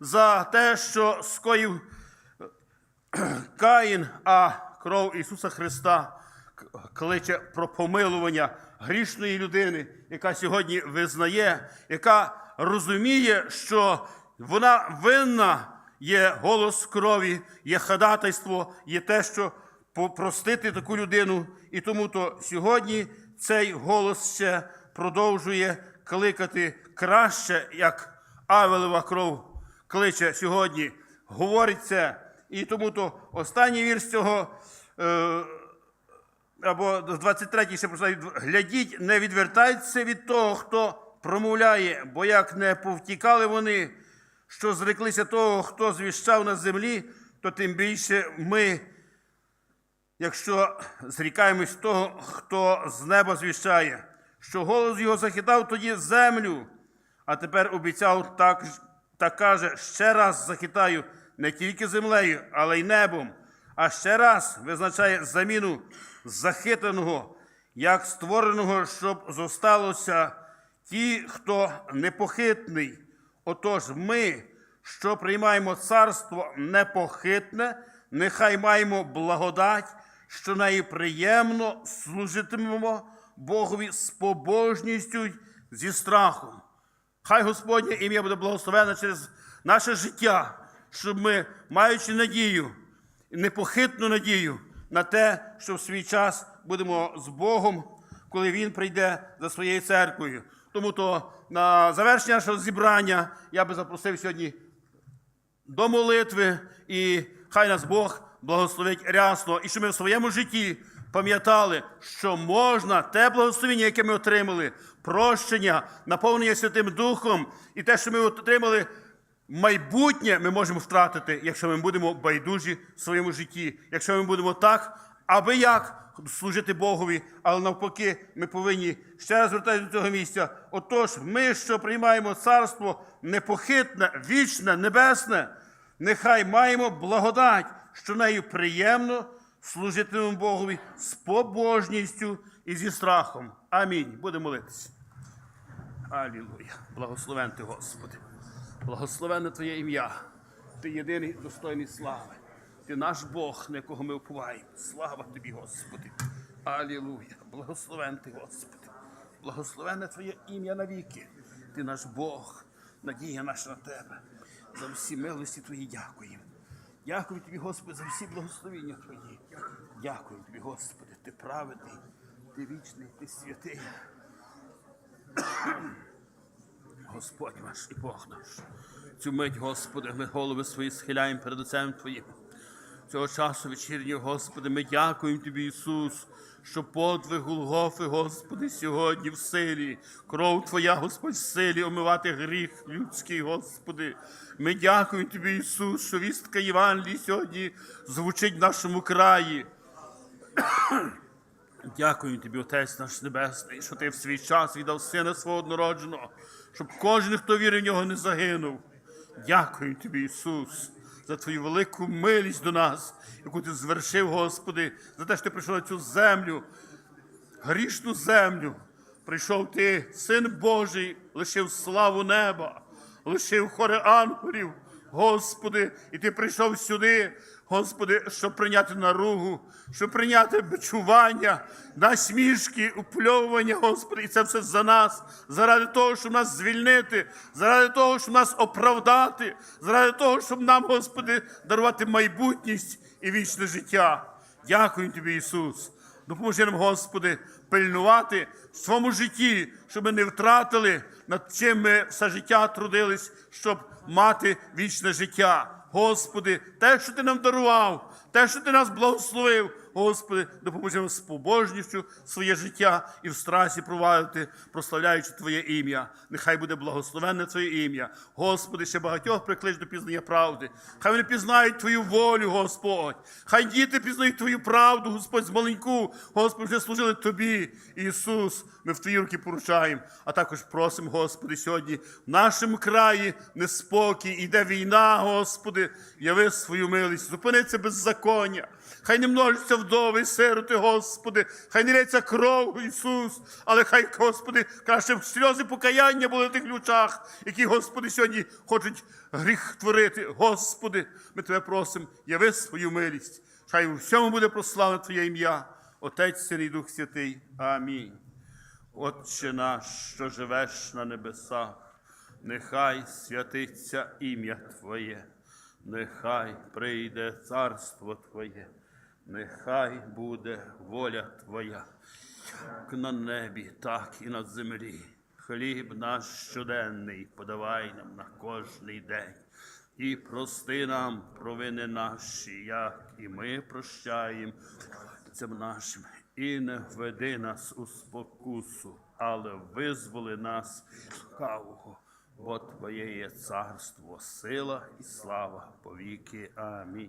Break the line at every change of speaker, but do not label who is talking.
за те, що скоїв Каїн, а кров Ісуса Христа кличе про помилування грішної людини, яка сьогодні визнає, яка розуміє, що вона винна, є голос крові, є ходатайство, є те, що попростити таку людину. І тому то сьогодні цей голос ще продовжує кликати краще, як Авелева кров кличе сьогодні, говорить це. І тому то останній вірш цього, е, або 23-й ще прочитаю, глядіть, не відвертайтеся від того, хто промовляє, бо як не повтікали вони, що зреклися того, хто звіщав на землі, то тим більше ми, якщо зрікаємось того, хто з неба звіщає, що голос його захитав тоді землю, а тепер обіцяв так, та каже, ще раз захитаю не тільки землею, але й небом, а ще раз визначає заміну захитаного, як створеного, щоб зосталося ті, хто непохитний. Отож, ми, що приймаємо царство непохитне, нехай маємо благодать, що нею приємно служитимемо Богові з побожністю зі страхом. Хай Господнє ім'я буде благословене через наше життя, щоб ми, маючи надію, непохитну надію на те, що в свій час будемо з Богом, коли Він прийде за своєю церквою. Тому то на завершення нашого зібрання я би запросив сьогодні до молитви, і хай нас Бог благословить рясно, і щоб ми в своєму житті пам'ятали, що можна те благословення, яке ми отримали, прощення, наповнення Святим Духом, і те, що ми отримали майбутнє, ми можемо втратити, якщо ми будемо байдужі в своєму житті, якщо ми будемо так, аби як служити Богові, але навпаки, ми повинні ще раз звертатися до цього місця. Отож, ми, що приймаємо царство непохитне, вічне, небесне, нехай маємо благодать, що нею приємно служитимемо Богові з побожністю і зі страхом. Амінь. Будемо молитися. Алілуя. Благословен ти, Господи. Благословенне Твоє ім'я. Ти єдиний достойний слави. Ти наш Бог, на якого ми уповаємо. Слава тобі, Господи. Алілуя. Благословен ти, Господи. Благословенне Твоє ім'я навіки. Ти наш Бог, надія наша на тебе. За всі милості Твої дякуємо. Дякую тобі, Господи, за всі благословення Твої. Дякую тобі, Господи, ти праведний, ти вічний, ти святий. Господь наш і Бог наш. Цю мить, Господи, ми голови свої схиляємо перед Отцем Твоїм. Цього часу вечірнього, Господи, ми дякуємо Тобі, Ісус, що подвиг Голгофи, Господи, сьогодні в силі. Кров Твоя, Господь, в силі омивати гріх людський, Господи. Ми дякуємо Тобі, Ісус, що вістка Євангелії сьогодні звучить в нашому краї. Дякую тобі, Отець наш Небесний, що ти в свій час віддав сина свого однородженого, щоб кожен, хто вірить в нього, не загинув. Дякую тобі, Ісус, за твою велику милість до нас, яку ти звершив, Господи, за те, що ти прийшов на цю землю, грішну землю. Прийшов ти, Син Божий, лишив славу неба, лишив хори ангелів, Господи, і ти прийшов сюди, Господи, щоб прийняти наругу, щоб прийняти бичування, насмішки, упльовування, Господи, і це все за нас, заради того, щоб нас звільнити, заради того, щоб нас оправдати, заради того, щоб нам, Господи, дарувати майбутність і вічне життя. Дякую Тобі, Ісус. Допоможи нам, Господи, пильнувати в своєму житті, щоб ми не втратили, над чим ми все життя трудились, щоб мати вічне життя. Господи, те, що Ти нам дарував, те, що Ти нас благословив, Господи, допоможи з побожністю своє життя і в страсі провадити, прославляючи Твоє ім'я. Нехай буде благословенне Твоє ім'я. Господи, ще багатьох приклич до пізнання правди. Хай вони пізнають Твою волю, Господь. Хай діти пізнають Твою правду, Господь, з маленьку. Господи, вже служили Тобі, Ісус. Ми в Твої руки поручаємо. А також просимо, Господи, сьогодні в нашому краї неспокій, іде війна, Господи, яви свою милість, зупини це беззаконня. Хай не множиться в вдови, сироти, Господи, хай не лється кров, Ісус, але хай, Господи, краще сльози покаяння були на тих ключах, які, Господи, сьогодні хочуть гріх творити. Господи, ми Тебе просимо, яви свою милість. Хай у всьому буде прославлене Твоє ім'я, Отець Син і Дух Святий. Амінь. Отче наш, що живеш на небесах, нехай святиться ім'я Твоє, нехай прийде царство Твоє, нехай буде воля Твоя, як на небі, так і на землі. Хліб наш щоденний подавай нам на кожний день. І прости нам провини наші, як і ми прощаємо цим нашим. І не введи нас у спокусу, але визволи нас лукавого. Бо Твоє є царство, сила і слава повіки. Амінь.